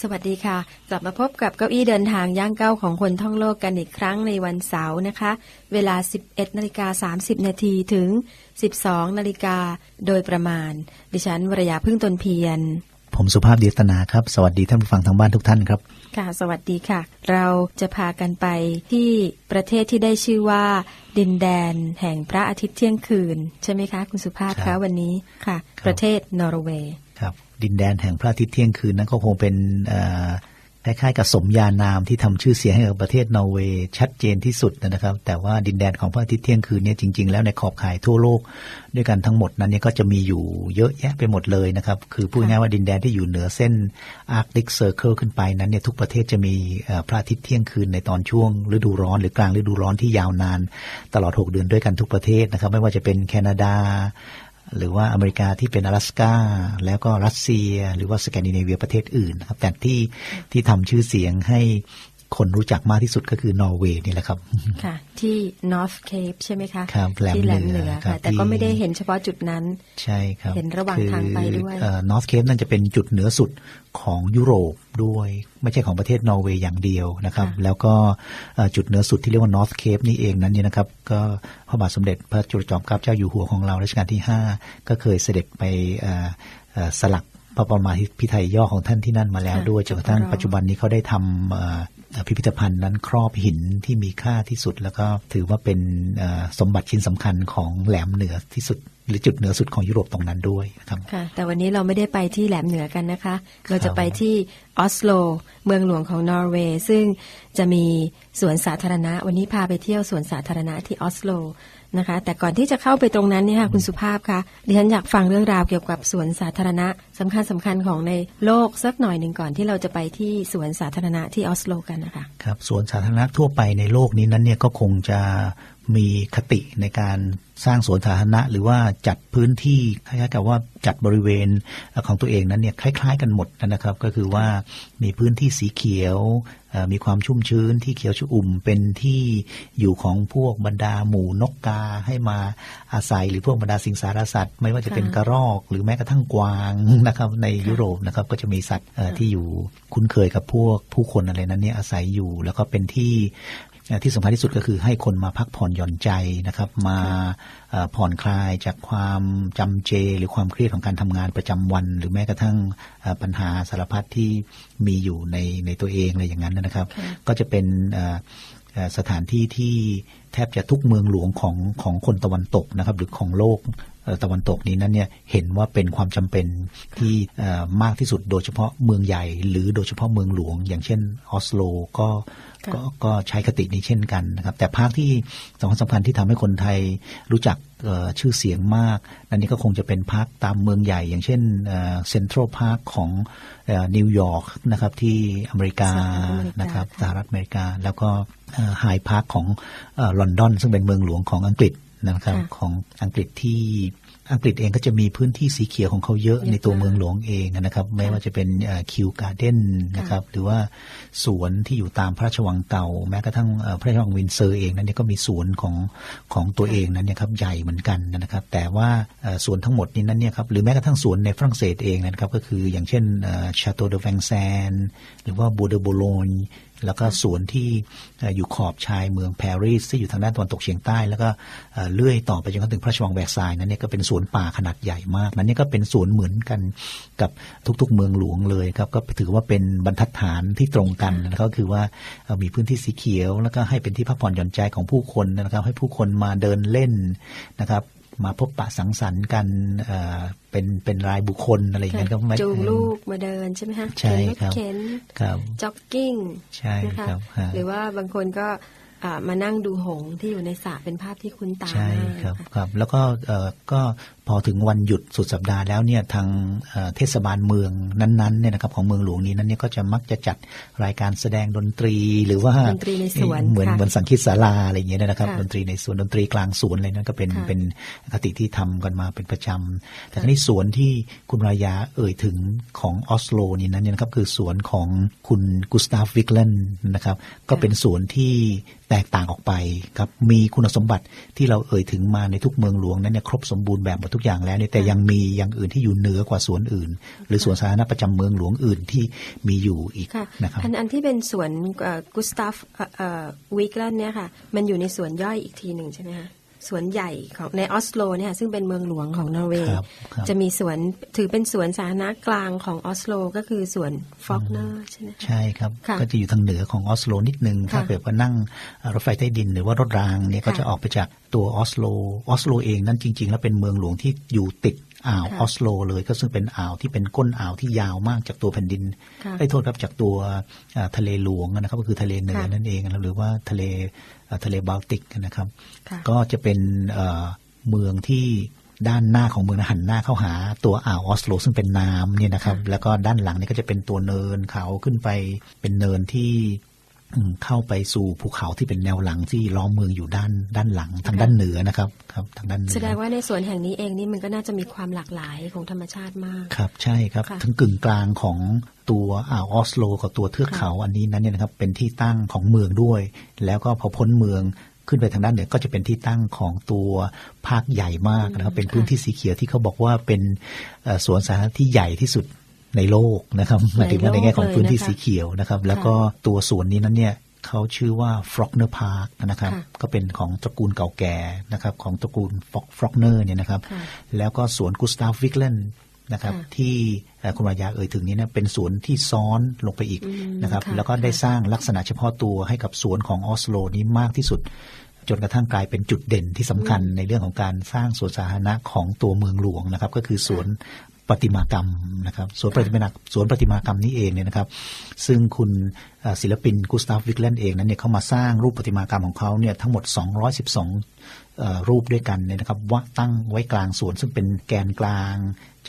สวัสดีค่ะ กลับมาพบกับเก้าอี้เดินทางย่างเก้าของคนท่องโลกกันอีกครั้งในวันเสาร์นะคะ เวลา 11นาฬิกา30 นาทีถึง 12นาฬิกาโดยประมาณ ดิฉันวรยาพึ่งตนเพียร ผมสุภาพเดียตนาครับ สวัสดีท่านผู้ฟังทางบ้านทุกท่านครับ ค่ะสวัสดีค่ะ เราจะพากันไปที่ประเทศที่ได้ชื่อว่า ดินแดนแห่งพระอาทิตย์เที่ยงคืน ใช่ไหมคะ คุณสุภาพครัคะบวันนี้ค่ะครับประเทศนอร์เวย์ครับ ดินแดนแห่งพระอาทิตย์เที่ยงคืนนั้นก็คงเป็นคล้ายๆกับสมญานามที่ทำชื่อเสียงให้กับประเทศนอร์เวย์ชัดเจนที่สุดนะครับ แต่ว่าดินแดนของพระอาทิตย์เที่ยงคืนเนี่ยจริง ๆ แล้วในขอบข่ายทั่วโลกด้วยกันทั้งหมดนั้นเนี่ยก็จะมีอยู่เยอะแยะไปหมดเลยนะครับ คือพูดง่ายๆว่าดินแดนที่อยู่เหนือเส้นอาร์กติกเซอร์เคิลขึ้นไปนั้นเนี่ยทุกประเทศจะมีพระอาทิตย์เที่ยงคืนในตอนช่วงฤดูร้อนหรือกลางฤดูร้อนที่ยาวนาน ตลอด 6 เดือนด้วยกันทุกประเทศนะครับ ไม่ว่าจะเป็นแคนาดา หรือว่าอเมริกาที่เป็น阿拉斯าแล้วก็รัสเซีย หรือว่าสแกนดิเนเวียประเทศอื่นนะครับแต่ที่ที่ทำชื่อเสียงให้ คนรู้จักมากที่สุดก็คือนอร์เวย์นี่แหละครับ ค่ะ ที่ North Cape ใช่ไหมคะครับแหลมที่แหลมเหเหนืนืออครัค่ะบแต่ก็ที่ไม่ได้เห็นเฉพาะจุดนั้น ใช่ครับ เห็นระหว่างทางไปด้วยนอร์ทเคปนั่นจะเป็นจุดเหนือสุดของยุโรปด้วย ไม่ใช่ของประเทศนอร์เวย์อย่างเดียวนะครับค่ะแล้วก็เอ่อจุดเหนือสุดที่เรียกว่านอร์ทเคปนี่เองนั้นเนี่ยนะครับ ก็พระบาทสมเด็จพระจุลจอมเกล้าเจ้าอยู่หัวของเรารัชกาลที่ 5 ก็เคยเสด็จไปเอ่อเอ่อสลักพระบรมพิไทยย่อของท่านที่นั่นมาแล้วค่ะด้วยจนกระทั่งถูกต้องปัจจุบันนี้เขาได้ทำเอ่อเอ่อ พิพิธภัณฑ์นั้นครอบหินที่มีค่าที่สุด แล้วก็ถือว่าเป็นเอ่อสมบัติชิ้นสำคัญของแหลมเหนือที่สุด หรือจุดเหนือสุดของยุโรปตรงนั้นด้วยนะครับค่ะแต่วันนี้เราไม่ได้ไปที่แหลมเหนือกันนะคะ เราจะไปที่ออสโล เมืองหลวงของนอร์เวย์ซึ่งจะมีสวนสาธารณะ วันนี้พาไปเที่ยวสวนสาธารณะที่ออสโล นะคะ แต่ก่อนที่จะเข้าไปตรงนั้นเนี่ยค่ะคุณสุภาพคะดิฉันอยากฟังเรื่องราวเกี่ยวกับสวนสาธารณะสำคัญสำคัญของในโลกสักหน่อยหนึ่งก่อนที่เราจะไปที่สวนสาธารณะที่ออสโลกันนะคะครับสวนสาธารณะทั่วไปในโลกนี้นั้นเนี่ยก็คงจะ มีคติในการสร้างสวนสาธารณะ หรือว่าจัดพื้นที่คล้ายๆกับว่าจัดบริเวณของตัวเองนั้นเนี่ยคล้าย ๆ กันหมดนะครับ ก็คือว่ามีพื้นที่สีเขียว มีความชุ่มชื้นที่เขียวชอุ่ม เป็นที่อยู่ของพวกบรรดาหมูนกกาให้มาอาศัยหรือพวกบรรดาสิงสารสัตว์ ไม่ว่าจะเป็นกระรอก หรือแม้กระทั่งกวางนะครับในยุโรปนะครับก็จะมีสัตว์ที่อยู่คุ้นเคยกับพวกผู้คนอะไรนั้นเนี่ยอาศัยอยู่ แล้วก็เป็นที่ ที่สำคัญที่สุดก็คือให้คนมาพักผ่อนหย่อนใจนะครับ มาเอ่อผ่อนคลายจากความจำเจ หรือความเครียดของการทำงานประจำวัน หรือแม้กระทั่งเอ่อปัญหาสารพัดที่มีอยู่ในในตัวเองอะไรอย่างนั้นนะครับ ก็จะเป็นเอ่อเอ่อสถานที่ที่แทบจะทุกเมืองหลวงของของคนตะวันตกนะครับ หรือของโลกเอ่อตะวันตกนี้นั้นเนี่ยเห็นว่าเป็นความจำเป็นที่เอ่อมากที่สุดโดยเฉพาะเมืองใหญ่ หรือโดยเฉพาะเมืองหลวง อย่างเช่นออสโลก็ค่ะ ก็ก็ใช้คตินี้เช่นกันนะครับ แต่ภาคที่สำคัญสำคัญที่ทำให้คนไทยรู้จักเอ่อชื่อเสียงมากนั่นนี่ก็คงจะเป็นพาร์คตามเมืองใหญ่ อย่างเช่นเซ็นทรัลพาร์คของเอ่อนิวยอร์กนะครับที่อเมริกาสหรัฐอเมริกานะครับค่ะสหรัฐอเมริกา แล้วก็ไฮพาร์คของเอ่อลอนดอนซึ่งเป็นเมืองหลวงของอังกฤษนะครับค่ะของอังกฤษที่ อังกฤษเองก็จะมีพื้นที่สีเขียวของเขาเยอะเยอะในตัวมากเมืองหลวงเองนะครับไม่ว่าจะเป็นคิวการ์เด้นนะครับหรือว่าสวนที่อยู่ตามพระราชวังเก่า แม้กระทั่งเอ่อพระราชวังวินเซอร์เองนั้นเนี่ยก็มีสวนของของตัวเองนั้นเนี่ยครับใหญ่เหมือนกันนะครับ แต่ว่าเอ่อสวนทั้งหมดนี้นั้นเนี่ยครับหรือแม้กระทั่งสวนในฝรั่งเศสเองนะครับก็คืออย่างเช่นชาโตเดอแวงแซนหรือว่าบูเดโบโลน แล้วก็สวนที่อยู่ขอบชายเมืองปารีสที่อยู่ทางด้านตะวันตกเฉียงใต้ แล้วก็เลื่อยต่อไปจนกระทั่งถึงพระราชวังแวร์ซายนั้นเนี่ยก็เป็นสวนป่าขนาดใหญ่มาก นั้นเนี่ยก็เป็นสวนเหมือนกันกับทุกๆ เมืองหลวงเลยครับก็ถือว่าเป็นบรรทัดฐานที่ตรงกันนะครับก็คือว่ามีพื้นที่สีเขียว แล้วก็ให้เป็นที่พักผ่อนหย่อนใจของผู้คนนะครับ ให้ผู้คนมาเดินเล่นนะครับ มาพบปะสังสรรค์กันเอ่อเป็นเป็นรายบุคคลอะไรอย่างเงี้ยก็ไม่จูงลูกมาเดินใช่ไหมคะใช่เข็นรถครับเข็นครับจ็อกกิ้งใช่นะคะครับฮะหรือว่าบางคนก็อ่ามานั่งดูหงส์ที่อยู่ในสระเป็นภาพที่คุ้นตาใช่มากครับค่ะครับ แล้วก็เอ่อก็ พอถึงวันหยุดสุดสัปดาห์แล้วเนี่ยทางเอ่อเทศบาลเมืองนั้นๆเนี่ยนะครับของเมืองหลวงนี้นั้นเนี่ยก็จะมักจะจัดรายการแสดงดนตรีหรือว่าดนตรีในสวนเหมือนค่ะเหมือนสังคิดศาลาอะไรอย่างเงี้ยนะครับค่ะดนตรีในสวนดนตรีกลางสวนอะไรนั้นก็เป็นค่ะเป็นคติที่ทำกันมาเป็นประจำแต่ทีนี้สวนที่คุณรายาเอ่ยถึงของออสโลนี่นั้นเนี่ยนะครับคือสวนของคุณกุสตาฟวิกเลนนะครับก็เป็นสวนที่แตกต่างออกไปครับมีคุณสมบัติที่เราเอ่ยถึงมาในทุกเมืองหลวงนั้นเนี่ยครบสมบูรณ์แบบหมดทุกอย่างแล้วเนี่ยแต่ยังมีอย่างอื่นที่อยู่เหนือกว่าสวนอื่น หรือสวนสาธารณะประจำเมืองหลวงอื่นที่มีอยู่อีกค่ะนะครับอันอันที่เป็นสวนกุสตาฟวิกเลนเนี่ยค่ะ มันอยู่ในสวนย่อยอีกทีหนึ่งใช่ไหมคะ สวนใหญ่ของในออสโลเนี่ยซึ่งเป็นเมืองหลวงของนอร์เวย์ครับครับจะมีสวนถือเป็นสวนสาธารณะกลางของออสโลก็คือสวนฟอกเนอร์ใช่ไหมคะใช่ครับค่ะก็จะอยู่ทางเหนือของออสโลนิดนึง ถ้าค่ะเกิดว่านั่งรถไฟใต้ดินหรือว่ารถรางเนี่ยก็ค่ะจะออกไปจากตัวออสโลออสโลเองนั้นจริง ๆ แล้วเป็นเมืองหลวงที่อยู่ติดอ่าวค่ะออสโลเลยก็ซึ่งเป็นอ่าวที่เป็นก้นอ่าวที่ยาวมากจากตัวแผ่นดินค่ะไอ้ยโทษครับจากตัวอ่าทะเลหลวงนะครับก็คือทะเลเหนือค่ะนั่นเองนะครับหรือว่าทะเลอ่า ทะเลบาลติกนะครับค่ะก็จะเป็นเอ่อเมืองที่ด้านหน้าของเมืองหันหน้าเข้าหาตัวอ่าวออสโล ซึ่งเป็นน้ำเนี่ยนะครับค่ะแล้วก็ด้านหลังนี่ก็จะเป็นตัวเนินเขาขึ้นไปเป็นเนินที่อืม เข้าไปสู่ภูเขาที่เป็นแนวหลังที่ล้อมเมืองอยู่ด้านด้านหลังทางด้านเหนือนะครับครับทางด้านเหนือแสดงว่าในสวนแห่งนี้เองนี่มันก็น่าจะมีความหลากหลายของธรรมชาติมากครับ ใช่ครับค่ะทั้งกึ่งกลางของตัวอ่าวออสโลกับตัวเทือกเขาอันนี้นั้นเนี่ยนะครับเป็นที่ตั้งของเมืองด้วย แล้วก็พอพ้นเมืองขึ้นไปทางด้านเหนือก็จะเป็นที่ตั้งของตัวภาคใหญ่มากนะครับเป็นพื้นที่สีเขียวที่เขาบอกว่าเป็นเอ่อสวนสาธารณะที่ใหญ่ที่สุด ในโลกนะครับหมายถึงว่าในแง่ของพื้นที่สีเขียวนะครับ แล้วก็ตัวสวนนี้นั้นเนี่ยเขาชื่อว่าฟรอกเนอร์พาร์คนะครับค่ะก็เป็นของตระกูลเก่าแก่นะครับ ของตระกูลฟรอกเนอร์เนี่ยนะครับค่ะแล้วก็สวนกุสตาฟวิกเลนนะครับค่ะที่เอ่อคุณวายาเอ่ยถึงนี้นะเป็นสวนที่ซ้อนลงไปอีกอืมนะครับค่ะแล้วก็ได้ค่ะสร้างลักษณะเฉพาะตัวให้กับสวนของออสโลนี้มากที่สุด จนกระทั่งกลายเป็นจุดเด่นที่สำคัญในเรื่องของการสร้างสวนสาธารณะของตัวเมืองหลวงนะครับ ก็คือสวน ประติมากรรมนะครับสวนประติมากรรมสวนประติมากรรมนี้เองเนี่ยนะครับ ซึ่งคุณเอ่อศิลปินกุสตาฟวิกเลนเองนั้นเนี่ยเขามาสร้างรูปประติมากรรมของเขาเนี่ยทั้งหมด 212เอ่อรูปด้วยกันเนี่ยนะครับว่าตั้งไว้กลางสวนซึ่งเป็นแกนกลาง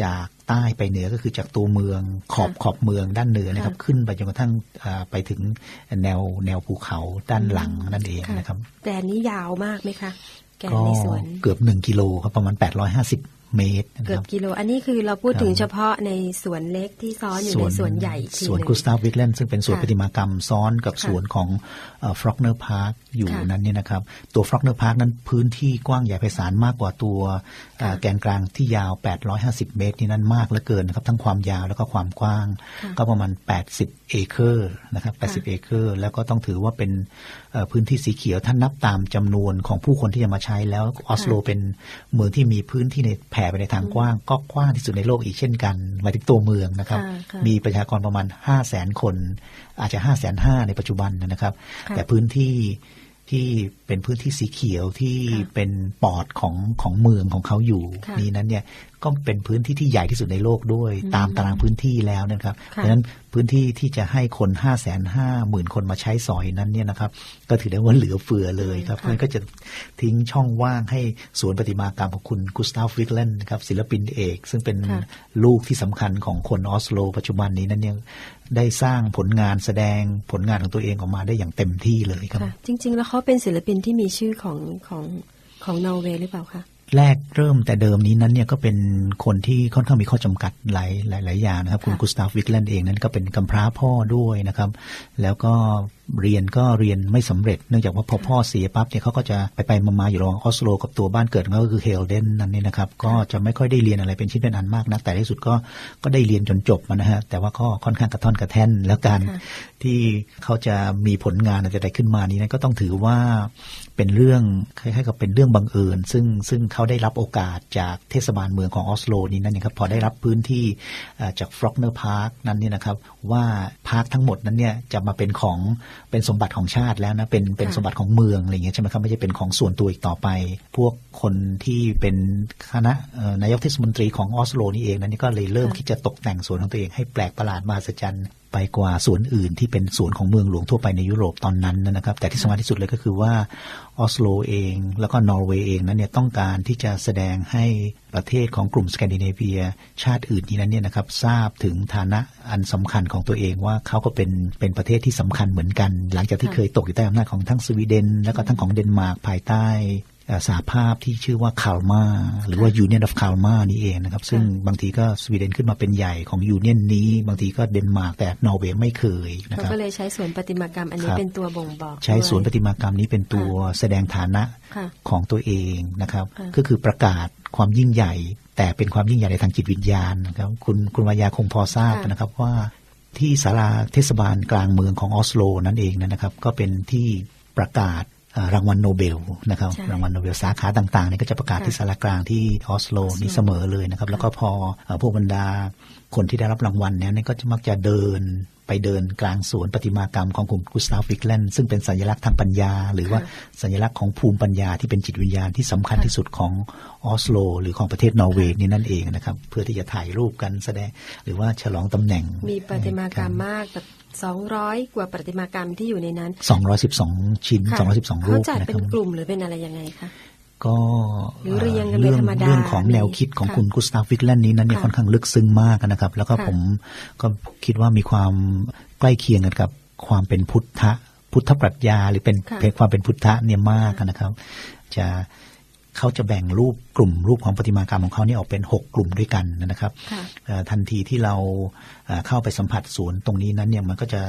จากใต้ไปเหนือก็คือจากตัวเมืองขอบค่ะขอบเมืองด้านเหนือนะครับค่ะขึ้นไปจนกระทั่งอ่าไปถึงแนวแนวภูเขาด้านหลังนั่นเองค่ะนะครับแกนนี้ยาวมากไหมคะแกนก็ในสวนเกือบหนึ่งกิโลครับประมาณ 850 เมตรนะเกืคอรับบกิโล อันนี้คือเราพูดถึงครับเฉพาะในสวนเล็กที่ซ้อนอยู่ในสวนใหญ่อีกทีสวนหนึ่งกุสตาฟวิกเลนซึ่งเป็นสวนค่ะประติมากรรมซ้อนกับค่ะสวนของฟรอกเนอร์พาร์คอยู่ค่ะนั้นเนี่ยนะครับ ตัวฟรอกเนอร์พาร์คนั้นพื้นที่กว้างใหญ่ไพศาลมากกว่าตัวเอ่อค่ะแกนกลางที่ยาว 850 เมตรนี่นั้นมากเหลือเกินนะครับ ทั้งความยาวแล้วก็ความกว้างค่ะก็ประมาณ 80 เอเคอร์นะครับค่ะ80 เอเคอร์ แล้วก็ต้องถือว่าเป็นเอ่อ พื้นที่สีเขียวถ้านับตามจำนวนของผู้คนที่จะมาใช้แล้วออสโลเป็นเมืองที่มีพื้นที่ในแผ่ไปในทางกว้าง ก็กว้างที่สุดในโลกอีกเช่นกันหมายถึงตัวเมืองนะครับค่ะค่ะมีประชากรประมาณ 5 0 0แสนคน อาจจะ 5 5 0 0 0 ในปัจจุบันนะครับค่ะแต่พื้นที่ ที่เป็นพื้นที่สีเขียวที่ค่ะเป็นปอดของของเมืองของเขาอยู่ค่ะนี้นั้นเนี่ยก็เป็นพื้นที่ที่ใหญ่ที่สุดในโลกด้วยอืมตามตารางพื้นที่แล้วนะครับค่ะเพราะฉะนั้นพื้นที่ที่จะให้คน 5 5 0 0 0 0 คนมาใช้สอยนั้นเนี่ยนะครับ ก็ถือได้ว่าเหลือเฟือเลยครับเพค่ะราะฉะนั้นก็จะทิ้งช่องว่างให้สวนประติมากรรมของคุณกุสตาฟวิกเลนครับศิลปินเอก ซึ่งเป็นค่ะลูกที่สำคัญของคนออสโล ปัจจุบันนี้นั้นเนี่ย ได้สร้างผลงานแสดงผลงานของตัวเองออกมาได้อย่างเต็มที่เลยครับ จริง ๆ แล้วเขาเป็นศิลปินที่มีชื่อของของของนอร์เวย์หรือเปล่าคะ แรกเริ่มแต่เดิมนี้นั้นเนี่ยก็เป็นคนที่ค่อนข้างมีข้อจำกัดหลายหลายหลายอย่างนะครับ คุณค่ะกุสตาฟวิกเลนเองนั้นก็เป็นกำพร้าพ่อด้วยนะครับ แล้วก็เรียนก็เรียนไม่สำเร็จ เนื่องจากว่าพอพ่อเสียปั๊บเนี่ยเขาก็จะไปไปมาๆอยู่ระหว่างออสโลกับตัวบ้านเกิดของเขาก็คือเฮลเดนนั่นนี่นะครับ ก็จะไม่ค่อยได้เรียนอะไรเป็นชิ้นเป็นอันมากนักแต่ในที่สุดก็ก็ได้เรียนจนจบมานะฮะแต่ว่าก็ค่อนข้างกระท่อนกระแท่นแล้วกันค่ะที่เขาจะมีผลงานอะไรขึ้นมานี้นะก็ต้องถือว่าเป็นเรื่องคล้ายๆกับเป็นเรื่องบังเอิญ ซึ่งซึ่งเขาได้รับโอกาสจากเทศบาลเมืองของออสโลนี้นั่นเองครับพอได้รับพื้นที่เอ่อจากฟรอกเนอร์พาร์คนั้นเนี่ยนะครับว่าพาร์คทั้งหมดนั้นเนี่ยจะมาเป็นของเป็นสมบัติของชาติแล้วนะเป็นเป็นค่ะสมบัติของเมืองอะไรอย่างเงี้ยใช่ไหมครับไม่ใช่เป็นของส่วนตัวอีกต่อไป พวกคนที่เป็นคณะเอ่อนายกเทศมนตรีของออสโลนี่เองนั้นก็เลยเริ่มค่ะคิดจะตกแต่งสวนของตัวเองให้แปลกประหลาดมหัศจรรย์ ไปกว่าสวนอื่นที่เป็นสวนของเมืองหลวงทั่วไปในยุโรปตอนนั้นนะครับ แต่ที่สำคัญที่สุดเลยก็คือว่าออสโลเอง แล้วก็นอร์เวย์เองนั้นเนี่ยต้องการที่จะแสดงให้ประเทศของกลุ่มสแกนดิเนเวีย ชาติอื่นนี้นั้นเนี่ยนะครับทราบถึงฐานะอันสำคัญของตัวเองว่าเขาก็เป็นเป็นประเทศที่สำคัญเหมือนกัน หลังจากที่เคยตกอยู่ใต้อำนาจของทั้งสวีเดน แล้วก็ทั้งของเดนมาร์กภายใต้ สหภาพที่ชื่อว่าคาลมาหรือว่า Union of Kalma นี่เองนะครับ ซึ่งบางทีก็สวีเดนขึ้นมาเป็นใหญ่ของยูเนียนนี้ บางทีก็เดนมาร์กแต่นอร์เวย์ไม่เคยนะเขาครับก็เลยใช้สวนประติมากรรมอันนี้ครับเป็นตัวบ่งบอก ใช้ด้วยสวนประติมากรรมนี้เป็นตัวแสดงฐานะค่ะของตัวเองนะครับค่ะก็คือประกาศความยิ่งใหญ่ แต่เป็นความยิ่งใหญ่ในทางจิตวิญญาณนะครับคุณคุณวายาคงพอทราบนะครับว่าที่ศาลาเทศบาลกลางเมืองของออสโลนั่นเองนะครับ ก็เป็นที่ประกาศอ่า รางวัลโนเบลนะครับใช่รางวัลโนเบลสาขาต่างๆเนี่ยก็จะประกาศค่ะที่ศาลากลางที่ออสโลนี่เสมอเลยนะครับ แล้วก็พอเอ่อพวกบรรดาคนที่ได้รับรางวัลเนี่ยก็จะมักจะเดิน ไปเดินกลางสวนประติมากรรมของกลุ่มกุสตาฟวิกแลนด์ซึ่งเป็นสัญลักษณ์ทางปัญญา หรือว่าสัญลักษณ์ของภูมิปัญญาที่เป็นจิตวิญญาณที่สำคัญที่สุดของออสโล หรือของประเทศนอร์เวย์นี่นั่นเองนะครับ เพื่อที่จะถ่ายรูปกันแสดงหรือว่าฉลองตำแหน่ง มีประติมากรรมมากแบบสองร้อยกว่าประติมากรรมที่อยู่ในนั้น 212 ชิ้นค่ะ212 รูเขาปจัดนะเป็คนรับกลุ่มหรือเป็นอะไรยังไงคะ ก็หรือเรียงกันเรื่องเป็นธรรมดาเรื่องของแนวคิดของค่ะคุณกุสตาฟวิกแลนด์นี้นั้นเนี่ยค่ะค่อนข้างลึกซึ้งมากนะครับ แล้วก็ค่ะผมก็คิดว่ามีความใกล้เคียงกันกับความเป็นพุทธะพุทธปรัชญาหรือเป็นค่ะเป็นความเป็นพุทธะเนี่ยมากนะครับ จะเขาจะแบ่งรูปกลุ่มรูปของประติมากรรมของเขาเนี่ยออกเป็น 6 กลุ่มด้วยกันนะครับค่ะเอ่อทันทีที่เราเอ่อเข้าไปสัมผัสสวนตรงนี้นั้นเนี่ยมันก็จะ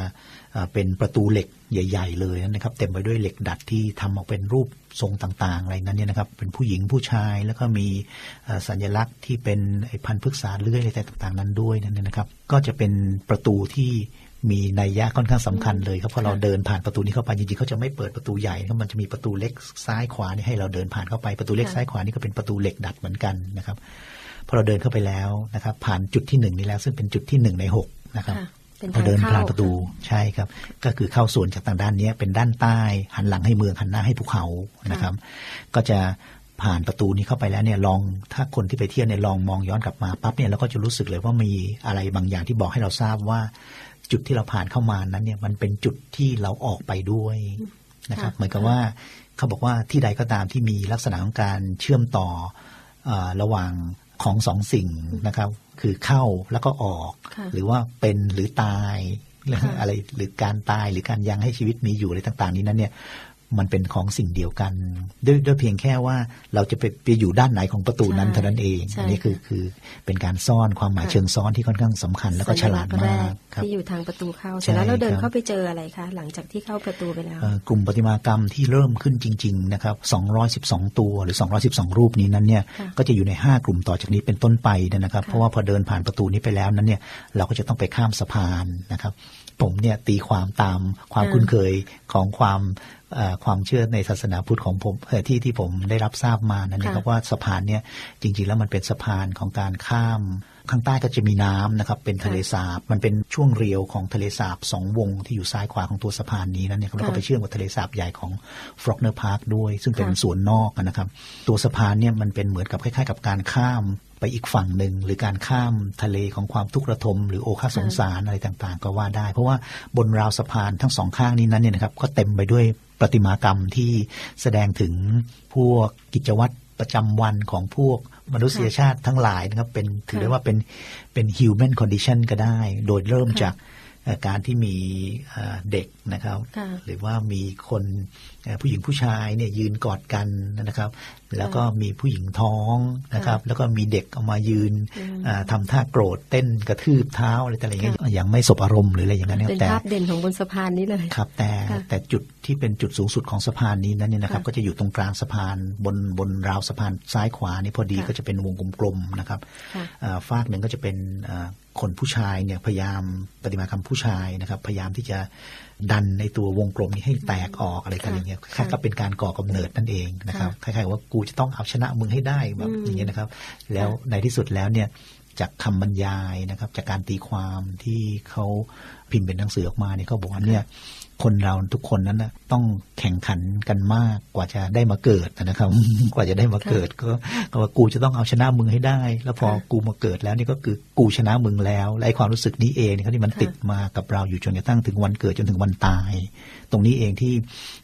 เป็นประตูเหล็กใหญ่ ๆ เลยนะครับ เต็มไปด้วยเหล็กดัดที่ทำออกเป็นรูปทรงต่างๆ อะไรนั้นเนี่ยนะครับ เป็นผู้หญิงผู้ชายแล้วก็มีสัญลักษณ์ที่เป็นไอพันธุ์พฤกษาเลื่อยอะไรต่างๆ นั้นด้วยนั่นนะครับ ก็จะเป็นประตูที่มีนัยยะค่อนข้างสำคัญเลยครับพอเราเดินผ่านประตูนี้เข้าไปจริงๆเขาจะไม่เปิดประตูใหญ่ครับมันจะมีประตูเล็กซ้ายขวานี่ให้เราเดินผ่านเข้าไปประตูเล็กซ้ายขวานี่ก็เป็นประตูเหล็กดัดเหมือนกันนะครับพอเราเดินเข้าไปแล้วนะครับ ผ่านจุดที่หนึ่งนี้แล้ว ซึ่งเป็นจุดที่หนึ่งในหกนะครับ เป็นพอเดินทางเข้าผ่านประตูใช่ครับ ก็คือเข้าสวนจากทางด้านเนี้ยเป็นด้านใต้ หันหลังให้เมืองหันหน้าให้ภูเขานะครับ ก็จะผ่านประตูนี้เข้าไปแล้วเนี่ยลองถ้าคนที่ไปเที่ยวเนี่ยลองมองย้อนกลับมาปั๊บเนี่ยเราก็จะรู้สึกเลยว่ามีอะไรบางอย่างที่บอกให้เราทราบว่า จุดที่เราผ่านเข้ามานั้นเนี่ยมันเป็นจุดที่เราออกไปด้วยนะครับค่ะเหมือนกับว่าเขาบอกว่าที่ใดก็ตามที่มีลักษณะของการเชื่อมต่อเออระหว่างของสองสิ่งนะครับ คือเข้าแล้วก็ออกค่ะหรือว่าเป็นหรือตายเรื่องค่ะอะไรหรือการตายหรือการยังให้ชีวิตมีอยู่อะไรต่าง ๆ นี้นั้นเนี่ย มันเป็นของสิ่งเดียวกันด้วยด้วยเพียงแค่ว่าเราจะไปไปอยู่ด้านไหนของประตูนั้นใช่เท่านั้นเองใช่อันนี้คือค่ะคือเป็นการซ่อนความหมายค่ะเชิงซ้อนที่ค่อนข้างสำคัญแล้วก็ฉลาดสัญลักษณ์แรมากกครับที่อยู่ทางประตูเข้าใช่เสร็จแล้วเราเดินครับเข้าไปเจออะไรคะหลังจากที่เข้าประตูไปแล้วเอ่อกลุ่มประติมากรรมที่เริ่มขึ้นจริง ๆ นะครับ 212 ตัวหรือ 212 รูปนี้นั้นเนี่ยค่ะก็จะอยู่ใน 5 กลุ่มต่อจากนี้เป็นต้นไปนะครับค่ะเพราะว่าพอเดินผ่านประตูนี้ไปแล้วนั้นเนี่ยเราก็จะต้องไปข้ามสะพานนะครับผมเนี่ยตีความตามความอ่าคุ้นเคยของความเอ่อ ความเชื่อในศาสนาพุทธของผมเอ่อที่ที่ผมได้รับทราบมานั่นเองครับว่าสะพานเนี่ยจริง ๆ แล้วมันเป็นสะพานของการข้าม ข้างใต้ก็จะมีน้ำนะครับ เป็นทะเลสาบ มันเป็นช่วงเรียวของทะเลสาบสองวงที่อยู่ซ้ายขวาของตัวสะพานนี้นั่นเนี่ยครับแล้วก็ค่ะไปเชื่อมกับทะเลสาบใหญ่ของฟรอกเนอร์พาร์คด้วย ซึ่งเป็นค่ะสวนนอกนะครับ ตัวสะพานเนี่ยมันเป็นเหมือนกับคล้ายๆ กับการข้าม ไปอีกฝั่งหนึ่งหรือการข้ามทะเลของความทุกข์ระทม หรือโอคาสงสารอะไรต่างๆ ก็ว่าได้ เพราะว่าบนราวสะพานทั้งสองข้างนี้นั้นเนี่ยนะครับ ก็เต็มไปด้วยประติมากรรมที่แสดงถึงพวกกิจวัตรประจำวันของพวกมนุษยชาติทั้งหลายนะครับเป็นถือได้ว่าเป็นเป็น human condition ก็ได้ โดยเริ่มค่ะจากเอ่อ การที่มีเอ่อเด็กนะครับค่ะหรือว่ามีคนเอ่อผู้หญิงผู้ชายเนี่ยยืนกอดกันนะครับ แล้วก็มีผู้หญิงท้องนะครับ แล้วก็มีเด็กเอามายืนอืมอ่าทำท่าโกรธเต้นกระทืบเท้าอะไรต่างๆอย่างเงี้ยอย่างไม่สบอารมณ์หรืออะไรอย่างนั้นนะครับเป็นแต่ภาพเด่นของบนสะพานนี้เลยครับ แต่ค่ะแต่จุดที่เป็นจุดสูงสุดของสะพานนี้นั้นเนี่ยนะครับค่ะก็จะอยู่ตรงกลางสะพานบนบนราวสะพานซ้ายขวานี่พอดีค่ะก็จะเป็นวงกลมๆนะครับค่ะอ่าฟากหนึ่งก็จะเป็นอ่า คนผู้ชายเนี่ยพยายามปฏิมากรรมผู้ชายนะครับ พยายามที่จะดันในตัววงกลมนี้ให้แตกออกอะไรกันค่ะอย่างเงี้ยค่ะคล้ายๆกับเป็นการก่อกำเนิดนั่นเองนะครับคล้ายๆว่ากูจะต้องเอาชนะมึงให้ได้แบบอืมอย่างเงี้ยนะครับ แล้วในที่สุดแล้วเนี่ยจากคำบรรยายนะครับ จากการตีความที่เขาพิมพ์เป็นหนังสือออกมาเนี่ยเขาบอกว่าเนี่ย คนเราทุกคนนั้นนะต้องแข่งขันกันมากกว่าจะได้มาเกิดนะครับ กว่าจะได้มาเกิดก็ก็ว่ากูจะต้องเอาชนะมึงให้ได้ แล้วพอค่ะกูมาเกิดแล้วนี่ก็คือกูชนะมึงแล้วและไอ้ความรู้สึกนี้เองนะครับที่มันค่ะติดมากับเราอยู่จนกระทั่งถึงวันเกิดจนถึงวันตาย ตรงนี้เองที่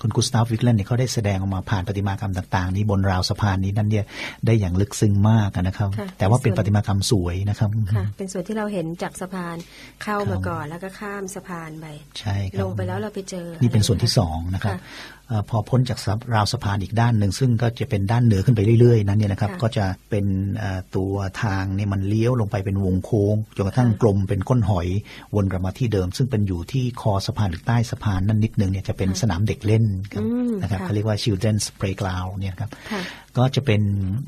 คุณกุสตาฟวิกเลนเนี่ยเขาได้แสดงออกมาผ่านประติมากรรมต่าง ๆ นี้บนราวสะพานนี้นั่นเนี่ยได้อย่างลึกซึ้งมากนะครับค่ะแต่ว่าเป็นส่วนประติมากรรมสวยนะครับค่ะเป็นส่วนที่เราเห็นจากสะพานเข้าครัมาบก่อนแล้วก็ข้ามข้ามสะพานไปใช่ครับลงไปแล้วเราไปเจอ นี่เป็นอะไรส่วนที่คะสองนะครับค่ะเอ่อพอพ้นจากราวสะพานอีกด้านหนึ่งซึ่งก็จะเป็นด้านเหนือขึ้นไปเรื่อยๆ นั้นเนี่ยนะครับค่ะก็จะเป็นเอ่อตัวทางเนี่ยมันเลี้ยวลงไปเป็นวงโค้งจนกระทั่งค่ะกลมเป็นก้นหอยวนกลับมาที่เดิม ซึ่งเป็นอยู่ที่คอสะพานหรือใต้สะพานนั่นนิดนึงเนี่ยจะเป็นค่ะสนามเด็กเล่นครับอืมนะครับค่ะเขาเรียกว่า children's playground เนี่ยครับค่ะก็จะเป็น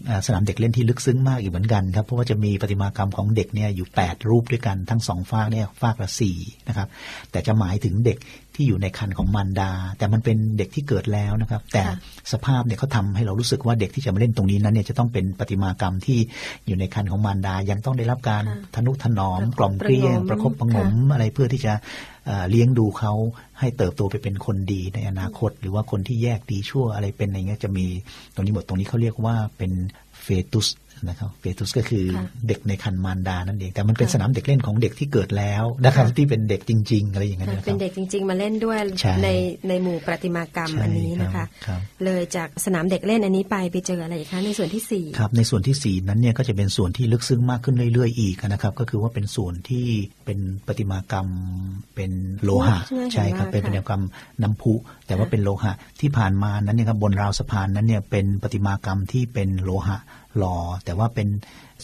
เอ่อสนามเด็กเล่นที่ลึกซึ้งมากอีกเหมือนกันครับเพราะว่าจะมีประติมากรรมของเด็กเนี่ยอยู่ 8 รูปด้วยกันทั้งสองฝากเนี่ยฝากละสี่นะครับแต่จะหมายถึงเด็ก ที่อยู่ในคันของมารดา แต่มันเป็นเด็กที่เกิดแล้วนะครับ แต่ค่ะสภาพเนี่ยเขาทำให้เรารู้สึกว่าเด็กที่จะมาเล่นตรงนี้นั้นเนี่ยจะต้องเป็นประติมากรรมที่อยู่ในคันของมารดา ยังต้องได้รับการค่ะทนุถนอมประคบกล่อมเกลี้ยง ประหงมประคบประหงมค่ะอะไรเพื่อที่จะเอ่อเลี้ยงดูเขาให้เติบโตไปเป็นคนดีในอนาคต หรือว่าคนที่แยกดีชั่วอะไรเป็นอะไรเงี้ยจะมีตรงนี้หมดตรงนี้เขาเรียกว่าเป็นเฟตุส นะครับเฟตุสก็คือค่ะเด็กในคันมารดานั่นเอง แต่มันเป็นค่ะสนามเด็กเล่นของเด็กที่เกิดแล้วนะครับค่ะที่เป็นเด็กจริง ๆ อะไรอย่างเงี้ยนะคเป็รันบเด็กจริง ๆ มาเล่นด้วยใช่ในในหมู่ประติมากรรมใช่อันนี้นะคะครับเลยจากสนามเด็กเล่นอันนี้ไปไปเจออะไรอีกคะในส่วนที่สี่ครับ ในส่วนที่สี่นั้นเนี่ยก็จะเป็นส่วนที่ลึกซึ้งมากขึ้นเรื่อย ๆ อีกนะครับ ก็คือว่าเป็นส่วนที่เป็นประติมากรรมเป็นโลหะใช่ไหมครับค่ะเป็นประติมากรรมน้ำพุ แต่ว่าค่ะเป็นโลหะที่ผ่านมานั้นเนี่ยครับบนราวสะพานนั้นเนี่ยเป็นประติมากรรมที่เป็นโลหะ หล่อแต่ว่าเป็น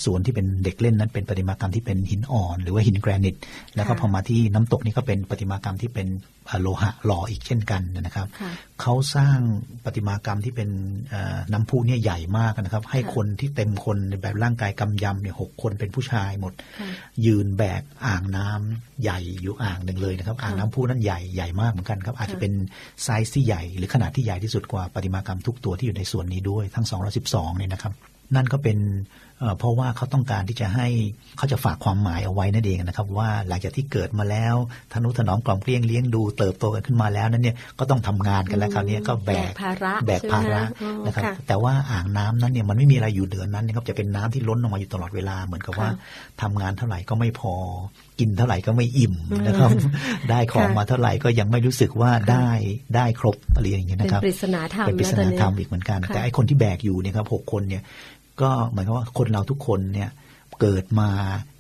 ส่วนที่เป็นเด็กเล่นนั้นเป็นประติมากรรมที่เป็นหินอ่อน หรือว่าหินแกรนิต แล้วก็ค่ะพอมาที่น้ำตกนี่ก็เป็นประติมากรรมที่เป็นเอ่อโลหะหล่ออีกเช่นกันนะครับค่ะเขาสร้างประติมากรรมที่เป็นเอ่อน้ำพุเนี่ยใหญ่มากนะครับ ให้ค่ะคนที่เต็มคนในแบบร่างกายกำยำเนี่ยหกคนเป็นผู้ชายหมดค่ะยืนแบกอ่างน้ำใหญ่อยู่อ่างหนึ่งเลยนะครับ อ่างน้ำพุนั้นใหญ่ใหญ่มากเหมือนกันครับ อาจจะเป็นไซส์ที่ใหญ่ หรือขนาดที่ใหญ่ที่สุดกว่าประติมากรรมทุกตัวที่อยู่ในส่วนนี้ด้วยทั้ง 212เนี่ยนะครับ นั่นก็เป็นเอ่อเพราะว่าเขาต้องการที่จะให้เขาจะฝากความหมายเอาไว้นั่นเองนะครับ ว่าหลังจากที่เกิดมาแล้วทนุถนอมกล่อมเกลี้ยงเลี้ยงดูเติบโตกันขึ้นมาแล้วนั้นเนี่ยก็ต้องทำงานกันแล้วคราวนี้ก็แบแบกกภาระแบกภาระใช่ไหมคะนะครับอ๋อค่ะแต่ว่าอ่างน้ำนั้นเนี่ยมันไม่มีอะไรอยู่เหนือนั้นนะครับจะเป็นน้ำที่ล้นออกมาอยู่ตลอดเวลาเหมือนกับว่าค่ะทำงานเท่าไหร่ก็ไม่พอ กินเท่าไหร่ก็ไม่อิ่มนะครับ ได้ของค่ะมาเท่าไหร่ก็ยังไม่รู้สึกว่าได้ได้ครบอะไรอย่างเงี้ยเป็นนะครับปริศนาธรรมเป็นปริศนาธรรมแล้วตอนนี้อีกเหมือนกันค่ะแต่ไอ้คนที่แบกอยู่เนี่ยครับหกคนเนี่ย ก็หมายความว่าคนเราทุกคนเนี่ยเกิดมา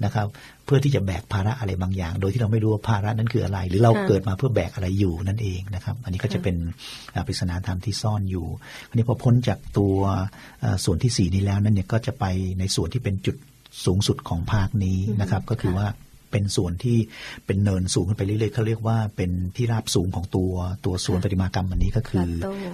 นะครับ เพื่อที่จะแบกภาระอะไรบางอย่าง โดยที่เราไม่รู้ว่าภาระนั้นคืออะไร หรือเราค่ะเกิดมาเพื่อแบกอะไรอยู่นั่นเองนะครับ อันนี้ก็จะค่ะเป็นอ่าปริศนาธรรมที่ซ่อนอยู่อันนี้พอพ้นจากตัวเอ่อส่วนที่สี่นี้แล้วนั่นเนี่ยก็จะไปในส่วนที่เป็นจุดสูงสุดของภาคนี้นะครับ ก็คือว่าเป็นส่วนที่เป็นเนินสูงขึ้นไปเรื่อยๆเขาเรียกว่าเป็นที่ราบสูงของตัวตัวส่วนค่ะประติมากรรมอันนี้ก็คือ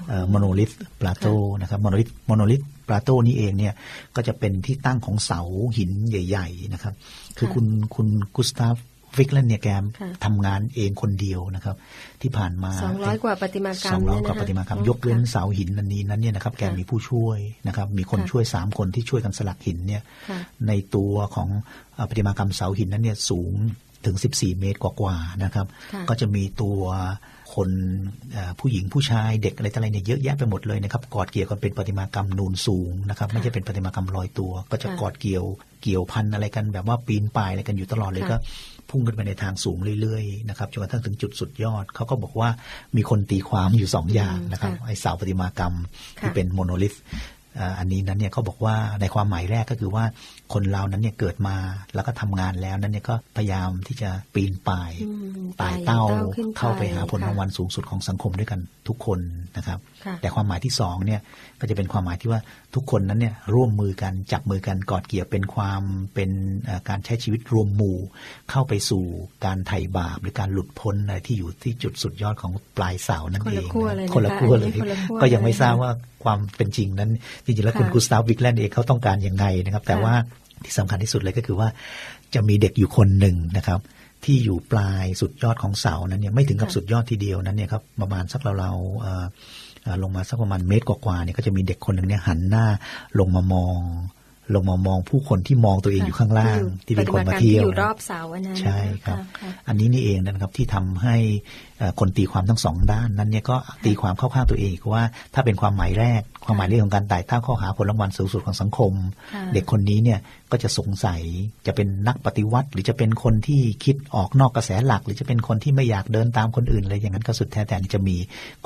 Plateau โมโนลิธปลาโตนะครับโมโนลิธโมโนลิธ ปลาโตนี้เองเนี่ยก็จะเป็นที่ตั้งของเสาหินใหญ่ ๆ นะครับ คือค่ะคุณคุณกุสตาฟวิกเลนเนี่ยแกค่ะทำงานเองคนเดียวนะครับ ที่ผ่านมาสองร้อยกว่าประติมากรรสมองร้อยเนี่ยกว่านะคะประติมากรรมอ๋อยกเว้นค่ะเสาหินอันนี้นั้นเนี่ยนะครับ แกค่ะมีผู้ช่วยนะครับ มีคนค่ะช่วยสามคนที่ช่วยกันสลักหินเนี่ยค่ะในตัวของเอ่อประติมากรรมเสาหินนั้นเนี่ยสูง ถึง 14 เมตรกว่าๆนะครับค่ะก็จะมีตัวคนเอ่อผู้หญิงผู้ชายเด็กอะไรต่ออะไรเนี่ยเยอะแยะไปหมดเลยนะครับกอดเกี่ยวกันเป็นประติมากรรมนูนสูงนะครับไม่ใช่เป็นประติมากรรมลอยตัว ก็จะค่ะกอดเกี่ยวเกี่ยวพันอะไรกันแบบว่าปีนป่ายอะไรกันอยู่ตลอดเลยค่ะก็พุ่งขึ้นไปในทางสูงเรื่อยๆนะครับจนกระทั่งถึงจุดสุดยอดเขาก็บอกว่ามีคนตีความอยู่สองอย่างนะครับค่ะไอเสาประติมากรรมที่ค่ะเป็นโมโนลิธอ่าอันนี้นั้นเนี่ยเขาบอกว่าในความหมายแรกก็คือว่า คนเรานั้นเนี่ยเกิดมาแล้วก็ทำงานแล้วนั้นเนี่ยก็พยายามที่จะปีนป่ายอืมไต่เต้าไต่เต้าขึ้นไปเข้าไปหาผลค่ะรางวัลสูงสุดของสังคมด้วยกันทุกคนนะครับค่ะแต่ความหมายที่สองเนี่ยก็จะเป็นความหมายที่ว่าทุกคนนั้นเนี่ยร่วมมือกันจับมือกันกอดเกี่ยวเป็นความเป็นเอ่อการใช้ชีวิตรวมหมู่ เข้าไปสู่การไถ่บาปหรือการหลุดพ้นอะไรที่อยู่ที่จุดสุดยอดของปลายเสานั่นคนเอละงขั้วเลยนะคะคนละขั้วเลยอันนี้คนละขั้วก็ยังไม่เลยทราบว่าความเป็นจริงนั้นจริงๆแล้วคุณค่ะกุสตาฟวิกแลนด์เองเขาต้องการยังไงนะครับ แต่ค่ะว่าที่สำคัญที่สุดเลยก็คือว่า จะมีเด็กอยู่คนหนึ่งนะครับ ที่อยู่ปลายสุดยอดของเสานั้นเนี่ยไม่ถึงกับค่ะสุดยอดทีเดียวนั้นเนี่ยครับประมาณสักเราๆเอ่อเอ่อลงมาสักประมาณเมตรกว่าๆเนี่ยก็จะมีเด็กคนหนึ่งเนี่ยหันหน้าลงมามองลงมามองผู้คนที่มองตัวเองอยู่ข้างล่าง ที่เป็นคนมาเที่ยวปฏิบัติกรรอยู่รอบเสาอันนั้นใช่ครับะะอันนี้นี่เองนะครับที่ทำให้เอ่อ คนตีความทั้งสองด้านนั้นเนี่ยก็ตีความเข้าข้างตัวเองอีกว่าถ้าเป็นความหมายแรก ความหมายเรื่องของการไต่เต้าเข้าหาผลรางวัลสูงสุดของสังคมค่ะเด็กคนนี้เนี่ยก็จะสงสัยจะเป็นนักปฏิวัติ หรือจะเป็นคนที่คิดออกนอกกระแสหลัก หรือจะเป็นคนที่ไม่อยากเดินตามคนอื่นเลยอย่างนั้นก็สุดแท้แต่จะมี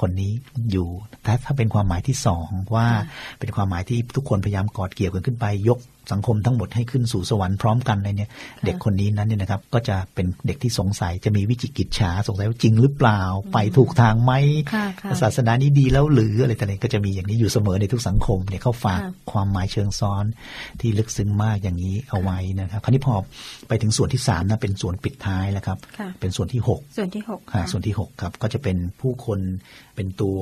คนนี้อยู่ถ้าถ้าเป็นความหมายที่สองว่าเป็นความหมายที่ทุกคนพยายามกอดเกี่ยวกันขึ้นไปยก สังคมทั้งหมดให้ขึ้นสู่สวรรค์พร้อมกันเลยเนี่ย เด็กคนนี้นั้นเนี่ยนะครับ ก็จะเป็นเด็กที่สงสัยจะมีวิจิกิจฉาสงสัยว่าจริงหรือเปล่า ไปถูกทางไหมค่ะค่ะศาสนานี้ดีแล้วหรืออะไรต่างๆก็จะมีอย่างนี้อยู่เสมอในทุกสังคมเนี่ยเขาฝากค่ะความหมายเชิงซ้อนที่ลึกซึ้งมากอย่างนี้เอาไว้นะครับ คราวนี้พอไปถึงส่วนที่สามนะเป็นส่วนปิดท้ายแล้วครับค่ะเป็นส่วนที่หกส่วนที่หกอ่าส่วนที่6ครับก็จะเป็นผู้คนเป็นตัว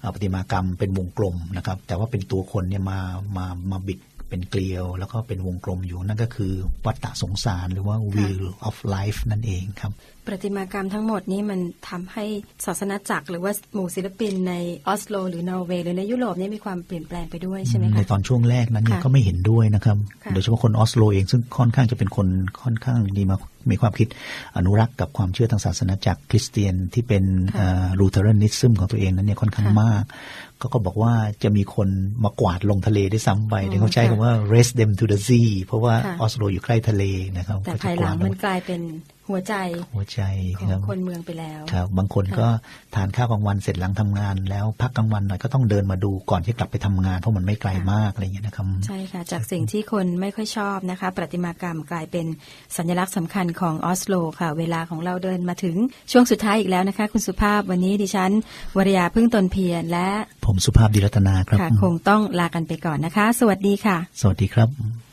เอ่อประติมากรรมเป็นวงกลมนะครับ แต่ว่าเป็นตัวคนเนี่ยมามามาบิด เป็นเกลียว แล้วก็เป็นวงกลมอยู่นั่นก็คือ วัฏฏะสงสารหรือว่า wheel of life นั่นเองครับ ประติมากรรมทั้งหมดนี้มันทำให้ศาสนาจักร หรือว่าหมู่ศิลปินในออสโล หรือนอร์เวย์หรือในยุโรปเนี่ยมีความเปลี่ยนแปลงไปด้วยใช่ไหมในคะตอนช่วงแรกนั้นเนี่ยค่ะก็ไม่เห็นด้วยนะครับค่ะโดยเฉพาะคนออสโลเองซึ่งค่อนข้างจะเป็นคนค่อนข้างมีมา มีความคิดอนุรักษ์กับความเชื่อทางศาสนาจักรคริสเตียนที่เป็นรูเทอรันิซึมของตัวเองนั้นเนี่ยค่อนข้างมากก็ก็บอกว่าจะมีคนมากวาดลงทะเลได้วยซ้ำไปเดี๋ยวเขาใช้คำว่า raise them to the sea เพราะว่าค่ะออสโลอยู่ใกล้ทะเลนะครับแต่ก็จะภายกหลัวางดมันกลายเป็น หัวใจหัวใจของครับคนเมืองไปแล้วครับบางคนก็ทานข้าวกลางวันเสร็จหลังทำงาน แล้วพักกลางวันหน่อยก็ต้องเดินมาดูก่อนที่กลับไปทำงานเพราะมันไม่ไกลมากอะไรอย่างเงี้ยนะครับใช่ค่ะ จากสิ่งที่คนไม่ค่อยชอบนะคะ ประติมากรรมกลายเป็นสัญลักษณ์สำคัญของออสโลค่ะ เวลาของเราเดินมาถึงช่วงสุดท้ายอีกแล้วนะคะ คุณสุภาพวันนี้ดิฉันวรยาพึ่งตนเพียรและ ผมสุภาพดีรัตนาครับค่ะคงต้องลากันไปก่อนนะคะ สวัสดีค่ะ สวัสดีครับ